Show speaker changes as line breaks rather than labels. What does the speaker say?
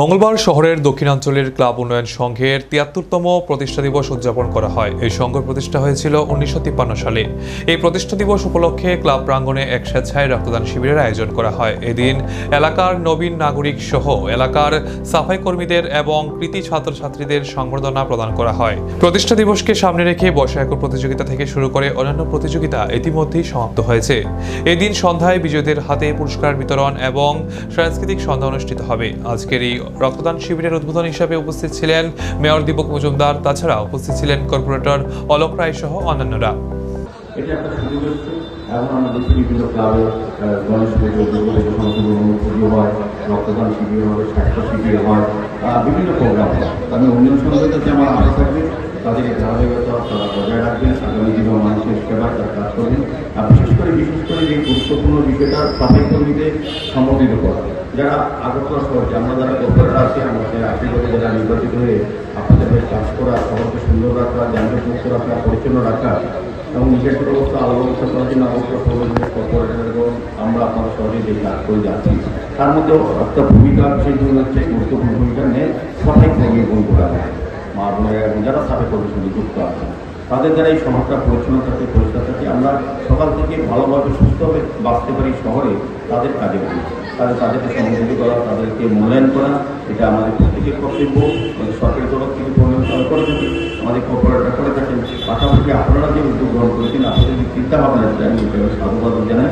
মঙ্গলবার শহরের দক্ষিণাঞ্চলের ক্লাব উন্নয়ন সংঘের তিয়াত্তরতম প্রতিষ্ঠা দিবস উদযাপন করা হয়। এই সংঘ প্রতিষ্ঠা হয়েছিল উনিশশো তিপ্পান্ন সালে। এই প্রতিষ্ঠা দিবস উপলক্ষে ক্লাব প্রাঙ্গণে এক স্বেচ্ছায় রক্তদান শিবিরের আয়োজন করা হয়। এদিন এলাকার নবীন নাগরিক সহ এলাকার সাফাই কর্মীদের এবং কৃতি ছাত্রছাত্রীদের সংবর্ধনা প্রদান করা হয়। প্রতিষ্ঠা দিবসকে সামনে রেখে বর্ষায়ক প্রতিযোগিতা থেকে শুরু করে অন্যান্য প্রতিযোগিতা ইতিমধ্যেই সমাপ্ত হয়েছে। এদিন সন্ধ্যায় বিজয়ীদের হাতে পুরস্কার বিতরণ এবং সাংস্কৃতিক সন্ধ্যা অনুষ্ঠিত হবে। আজকের এই রক্তদান শিবিরের উদ্বোধন হিসাবে উপস্থিত ছিলেন মেয়র দীপক মজুমদার তাছাড়া উপস্থিত ছিলেন কর্পোরেটর অলোক রায় সহ অন্যান্যরা।
আর বিশেষ করে বিশেষ করে গুরুত্বপূর্ণ বিষয়টা সাফাই কর্মীদের করা যারা আগরতলা শহরে আমরা যারা কর্পোরেট আছি আমাদের আশীর্বাদে যারা নির্বাচিত হয়ে আপনাদের হয়ে কাজ করা শহরকে সুন্দর রাখা যানজট মুক্ত রাখা, পরিচ্ছন্ন রাখা, এবং নিজের অবস্থা আলো ব্যবস্থা করার জন্য আগরতলা কর্পোরেটর আমরা আপনাদের সহজে যে কাজ করে যাচ্ছি। তার মধ্যে একটা ভূমিকা বিশেষভাবে হচ্ছে গুরুত্বপূর্ণ ভূমিকা নেয় সঠিক কর্মী বন্ধুরা মা বোনেরা এবং যারা সাথে কর্মীর সঙ্গে যুক্ত আছেন তাদের দ্বারা এই শহরটা পরিচ্ছন্ন থাকে, পরিষ্কার থাকে। আমরা সকাল থেকে ভালোভাবে সুস্থভাবে বাঁচতে পারি শহরে, তাদের কাজে করি তাদের তাদেরকে সম্বোধিত করা, তাদেরকে মূল্যায়ন করা, এটা আমাদের প্রত্যেকের কর্তব্য। আমাদের সরকারের তরফ থেকে পরিবেশনা করে থাকি, আমাদের কর্পোরেটরা করে থাকেন। পাশাপাশি আপনারা যে উদ্যোগ গ্রহণ করেছেন, আপনাদের চিন্তা ভাবনা আমি সাধুবাদ জানাই।